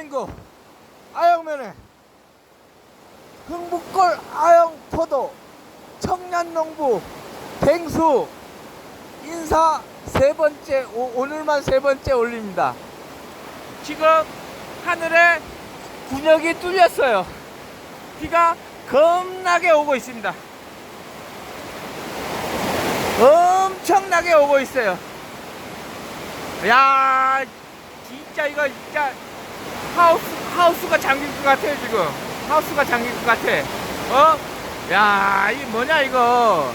대한민국 아영면에 흥북골 아영포도 청년농부 뱅수 인사 세 번째 오, 오늘만 세 번째 올립니다. 지금 하늘에 군역이 뚫렸어요. 비가 겁나게 오고 있습니다. 엄청나게 오고 있어요. 야, 진짜 이거 진짜 하우스 하우스가 잠길 것 같아요 지금. 하우스가 잠길 것 같아. 어? 야, 이게 뭐냐 이거?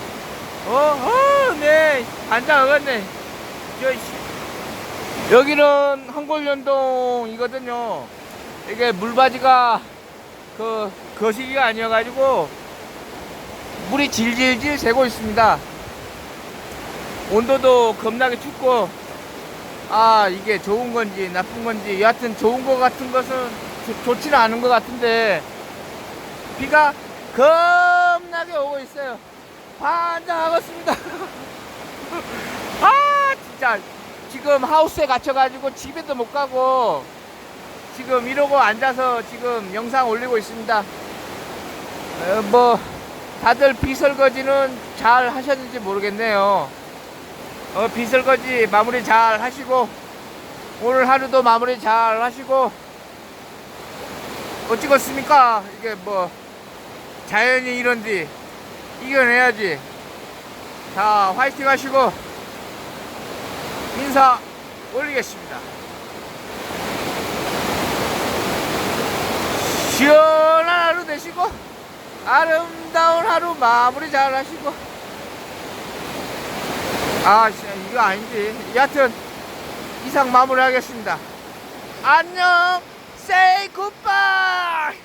어? 어, 네, 반장 어갔네. 저 씨. 여기는 한골연동이거든요. 이게 물바지가 그 거시기가 아니어가지고 물이 질질질 새고 있습니다. 온도도 겁나게 춥고 아 이게 좋은 건지 나쁜 건지 여하튼 좋은 거 같은 것은 좋- 좋지는 않은 것 같은데 비가 겁나게 오고 있어요. 반장하겠습니다. 아 진짜 지금 하우스에 갇혀가지고 집에도 못 가고 지금 이러고 앉아서 지금 영상 올리고 있습니다. 어, 뭐 다들 비설거지는 잘 하셨는지 모르겠네요. 어, 비설거지 마무리 잘 하시고 오늘 하루도 마무리 잘 하시고 어찌겠습니까? 이게 뭐 자연이 이런지 이겨내야지. 자 화이팅 하시고 인사 올리겠습니다. 시원한 하루 되시고 아름다운 하루 마무리 잘 하시고 아 이거 아닌데. 여하튼 이상 마무리하겠습니다. 안녕. 세이 굿바이